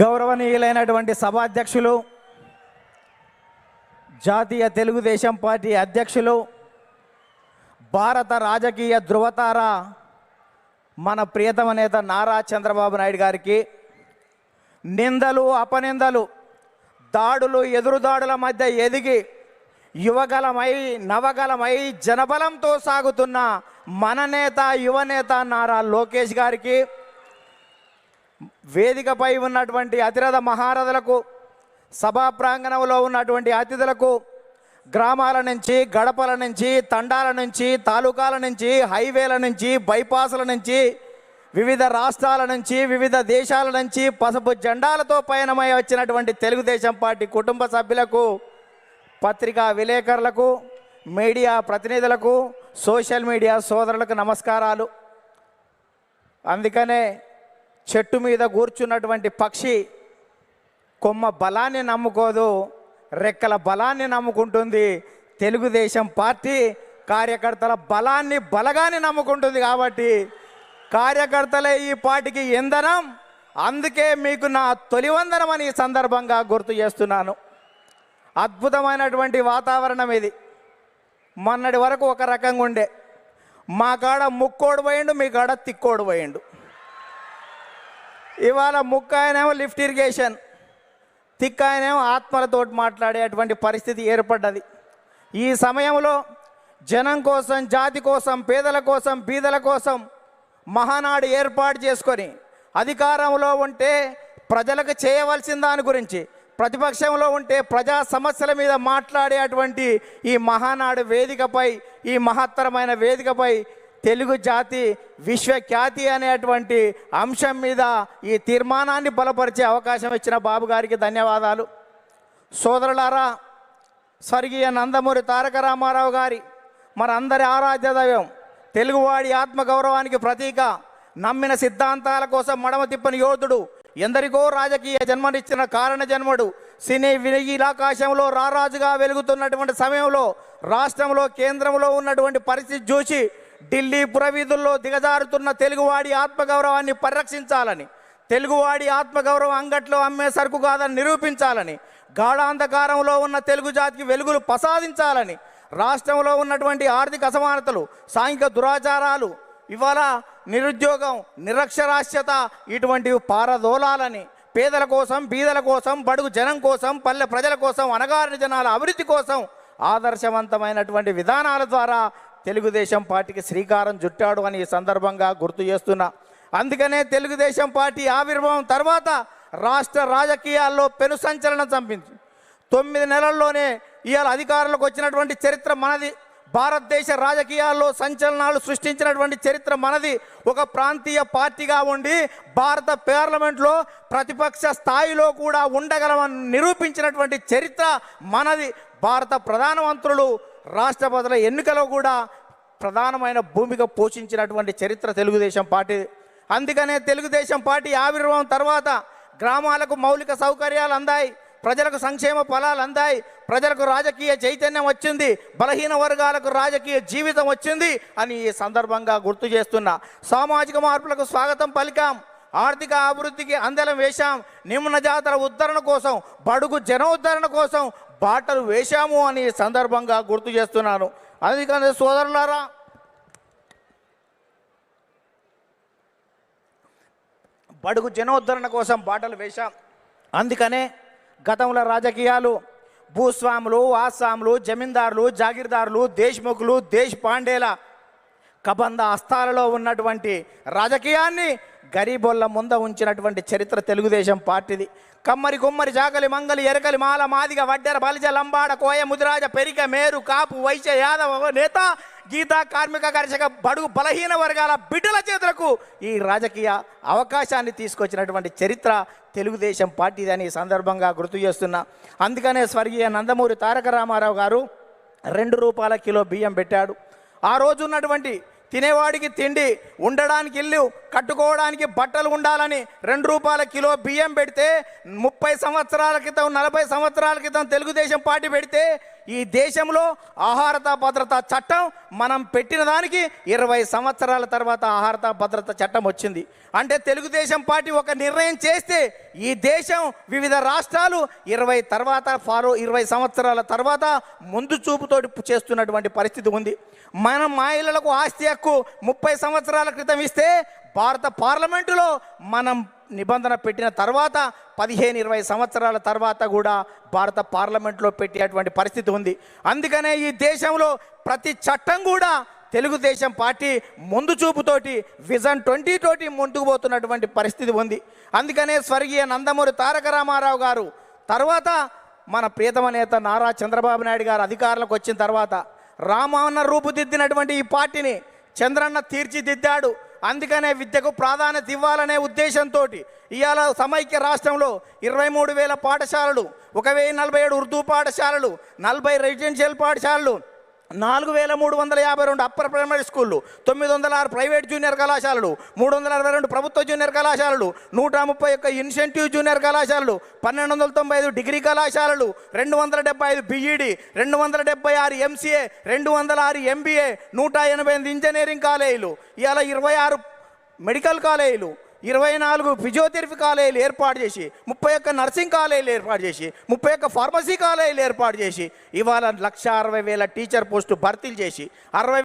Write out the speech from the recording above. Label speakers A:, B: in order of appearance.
A: గౌరవనీయులైనటువంటి సభాధ్యక్షులు జాతీయ తెలుగుదేశం పార్టీ అధ్యక్షులు భారత రాజకీయ ధృవతార మన ప్రియతమ నేత నారా చంద్రబాబు నాయుడు గారికి నిందలు అపనిందలు దాడులు ఎదురుదాడుల మధ్య ఎదిగి యువగలమై నవగలమై జనబలంతో సాగుతున్న మన నేత యువనేత నారా లోకేష్ గారికి వేదికపై ఉన్నటువంటి అతిరథ మహారథులకు సభా ప్రాంగణంలో ఉన్నటువంటి అతిథులకు గ్రామాల నుంచి గడపల నుంచి తండాల నుంచి తాలూకాల నుంచి హైవేల నుంచి బైపాసుల నుంచి వివిధ రాష్ట్రాల నుంచి వివిధ దేశాల నుంచి పసుపు జెండాలతో పయనమై వచ్చినటువంటి తెలుగుదేశం పార్టీ కుటుంబ సభ్యులకు పత్రికా విలేకరులకు మీడియా ప్రతినిధులకు సోషల్ మీడియా సోదరులకు నమస్కారాలు. అందుకనే చెట్టు మీద కూర్చున్నటువంటి పక్షి కొమ్మ బలాన్ని నమ్ముకోదు రెక్కల బలాన్ని నమ్ముకుంటుంది. తెలుగుదేశం పార్టీ కార్యకర్తల బలాన్ని బలగాన్ని నమ్ముకుంటుంది కాబట్టి కార్యకర్తలే ఈ పార్టీకి ఇంధనం. అందుకే మీకు నా తొలి వందనం అని ఈ సందర్భంగా గుర్తు చేస్తున్నాను. అద్భుతమైనటువంటి వాతావరణం ఇది. మొన్నటి వరకు ఒక రకంగా ఉండే. మా కాడ ముక్కోడు పోయిండు మీ కాడ తిక్కోడు పోయిండు. ఇవాళ ముక్క ఆయనేమో లిఫ్ట్ ఇరిగేషన్ తిక్క ఆయనేమో ఆత్మలతోటి మాట్లాడేటువంటి పరిస్థితి ఏర్పడ్డది. ఈ సమయంలో జనం కోసం జాతి కోసం పేదల కోసం బీదల కోసం మహానాడు ఏర్పాటు చేసుకొని అధికారంలో ఉంటే ప్రజలకు చేయవలసిన దాని గురించి ప్రతిపక్షంలో ఉంటే ప్రజా సమస్యల మీద మాట్లాడేటువంటి ఈ మహానాడు వేదికపై ఈ మహత్తరమైన వేదికపై తెలుగు జాతి విశ్వఖ్యాతి అనేటువంటి అంశం మీద ఈ తీర్మానాన్ని బలపరిచే అవకాశం ఇచ్చిన బాబు గారికి ధన్యవాదాలు. సోదరులారా స్వర్గీయ నందమూరి తారక రామారావు గారి మనందరి ఆరాధ్య దైవం తెలుగువాడి ఆత్మగౌరవానికి ప్రతీక నమ్మిన సిద్ధాంతాల కోసం మడమ తిప్పని యోధుడు ఎందరికో రాజకీయ జన్మనిచ్చిన కారణ జన్మడు సినీ వినీలాకాశంలో రారాజుగా వెలుగుతున్నటువంటి సమయంలో రాష్ట్రంలో కేంద్రంలో ఉన్నటువంటి పరిస్థితి చూసి ఢిల్లీ పురవీధుల్లో దిగజారుతున్న తెలుగువాడి ఆత్మగౌరవాన్ని పరిరక్షించాలని తెలుగువాడి ఆత్మగౌరవం అంగట్లో అమ్మే సరుకు కాదని నిరూపించాలని గాఢాంధకారంలో ఉన్న తెలుగు జాతికి వెలుగులు ప్రసాదించాలని రాష్ట్రంలో ఉన్నటువంటి ఆర్థిక అసమానతలు సాంఘిక దురాచారాలు ఇవాళ నిరుద్యోగం నిరక్షరాస్యత ఇటువంటివి పారదోలాలని పేదల కోసం బీదల కోసం బడుగు జనం కోసం పల్లె ప్రజల కోసం అనగారిన జనాల అభివృద్ధి కోసం ఆదర్శవంతమైనటువంటి విధానాల ద్వారా తెలుగుదేశం పార్టీకి శ్రీకారం చుట్టాడు అని ఈ సందర్భంగా గుర్తు చేస్తున్నా. అందుకనే తెలుగుదేశం పార్టీ ఆవిర్భావం తర్వాత రాష్ట్ర రాజకీయాల్లో పెను సంచలనం చంపింది. తొమ్మిది నెలల్లోనే ఇవాళ అధికారంలోకి వచ్చినటువంటి చరిత్ర మనది. భారతదేశ రాజకీయాల్లో సంచలనాలు సృష్టించినటువంటి చరిత్ర మనది. ఒక ప్రాంతీయ పార్టీగా ఉండి భారత పార్లమెంట్లో ప్రతిపక్ష స్థాయిలో కూడా ఉండగలమని నిరూపించినటువంటి చరిత్ర మనది. భారత ప్రధానమంత్రులు రాష్ట్రపతుల ఎన్నికలో కూడా ప్రధానమైన భూమిక పోషించినటువంటి చరిత్ర తెలుగుదేశం పార్టీ. అందుకనే తెలుగుదేశం పార్టీ ఆవిర్భావం తర్వాత గ్రామాలకు మౌలిక సౌకర్యాలు అందాయి ప్రజలకు సంక్షేమ ఫలాలు అందాయి ప్రజలకు రాజకీయ చైతన్యం వచ్చింది బలహీన వర్గాలకు రాజకీయ జీవితం వచ్చింది అని ఈ సందర్భంగా గుర్తు చేస్తున్నా. సామాజిక మార్పులకు స్వాగతం పలికాం. ఆర్థిక అభివృద్ధికి అందలం వేశాం. నిమ్న జాతర ఉద్ధరణ కోసం బడుగు జన ఉద్ధరణ కోసం బాటలు వేశాము అని సందర్భంగా గుర్తు చేస్తున్నాను. అందుకని సోదరులారా బడుగు జనోద్ధరణ కోసం బాటలు వేశాం. అందుకనే గతంలో రాజకీయాలు భూస్వాములు ఆస్వాములు జమీందారులు జాగీర్దారులు దేశ్ముఖులు దేశ్ పాండేల కబంధ అస్తాలలో ఉన్నటువంటి రాజకీయాన్ని గరీబొల్ల ముంద ఉంచినటువంటి చరిత్ర తెలుగుదేశం పార్టీది. కమ్మరి కుమ్మరి జాగలి మంగలి ఎరకలి మాల మాదిగ వడ్డెర బలిజ లంబాడ కోయ ముదిరాజ పెరిక మేరు కాపు వైశ్య యాదవ నేత గీతా కార్మిక కర్షక బడుగు బలహీన వర్గాల బిడ్డల చేతులకు ఈ రాజకీయ అవకాశాన్ని తీసుకొచ్చినటువంటి చరిత్ర తెలుగుదేశం పార్టీది అని సందర్భంగా గుర్తు చేస్తున్నా. అందుకనే స్వర్గీయ నందమూరి తారక రామారావు గారు రెండు రూపాయల కిలో బియ్యం పెట్టాడు. ఆ రోజు ఉన్నటువంటి తినేవాడికి తిండి ఉండడానికి ఇల్లు కట్టుకోవడానికి బట్టలు ఉండాలని రెండు రూపాయల కిలో బియ్యం పెడితే ముప్పై సంవత్సరాల క్రితం నలభై సంవత్సరాల క్రితం తెలుగుదేశం పార్టీ పెడితే ఈ దేశంలో ఆహారత భద్రత చట్టం మనం పెట్టిన దానికి ఇరవై సంవత్సరాల తర్వాత ఆహారత భద్రత చట్టం వచ్చింది. అంటే తెలుగుదేశం పార్టీ ఒక నిర్ణయం చేస్తే ఈ దేశం వివిధ రాష్ట్రాలు ఇరవై తర్వాత ఫారో ఇరవై సంవత్సరాల తర్వాత ముందు చూపుతోటి చేస్తున్నటువంటి పరిస్థితి ఉంది. మనం మహిళలకు ఆస్తి హక్కు ముప్పై సంవత్సరాల క్రితం ఇస్తే భారత పార్లమెంటులో మనం నిబంధన పెట్టిన తర్వాత పదిహేను ఇరవై సంవత్సరాల తర్వాత కూడా భారత పార్లమెంట్లో పెట్టేటువంటి పరిస్థితి ఉంది. అందుకనే ఈ దేశంలో ప్రతి చట్టం కూడా తెలుగుదేశం పార్టీ ముందు చూపుతోటి విజన్ ట్వంటీ తోటి ముందుకు పోతున్నటువంటి పరిస్థితి ఉంది. అందుకనే స్వర్గీయ నందమూరి తారక రామారావు గారు తర్వాత మన ప్రియతమ నేత నారా చంద్రబాబు నాయుడు గారు అధికారులకు వచ్చిన తర్వాత రామాన్న రూపుదిద్దినటువంటి ఈ పార్టీని చంద్రన్న తీర్చిదిద్దాడు. అందుకనే విద్యకు ప్రాధాన్యత ఇవ్వాలనే ఉద్దేశంతో ఇవాళ సమైక్య రాష్ట్రంలో ఇరవై మూడు వేల పాఠశాలలు ఒక వెయ్యి నలభై ఏడు ఉర్దూ పాఠశాలలు నలభై రెసిడెన్షియల్ పాఠశాలలు నాలుగు వేల మూడు వందల యాభై రెండు అప్పర్ ప్రైమరీ స్కూళ్ళు తొమ్మిది వందల ఆరు ప్రైవేట్ జూనియర్ కళాశాలలు మూడు వందల అరవై రెండు ప్రభుత్వ జూనియర్ కళాశాలలు నూట ముప్పై ఒక్క ఇన్సెంటివ్ జూనియర్ కళాశాలలు పన్నెండు వందల తొంభై ఐదు డిగ్రీ కళాశాలలు రెండు వందల డెబ్బై ఐదు బీఈడి రెండు వందల డెబ్బై ఆరు ఎంసీఏ రెండు వందల ఆరు ఎంబీఏ నూట ఎనభై ఎనిమిది ఇంజనీరింగ్ కాలేజీలు ఇలా ఇరవై ఆరు మెడికల్ కాలేజీలు ఇరవై నాలుగు ఫిజియోథెరపీ కాలేజీలు ఏర్పాటు చేసి ముప్పై ఒక్క నర్సింగ్ కాలేజీలు ఏర్పాటు చేసి ముప్పై ఒక్క ఫార్మసీ కాలేజీలు ఏర్పాటు చేసి ఇవాళ లక్ష అరవై వేల టీచర్ పోస్టు భర్తీలు చేసి అరవై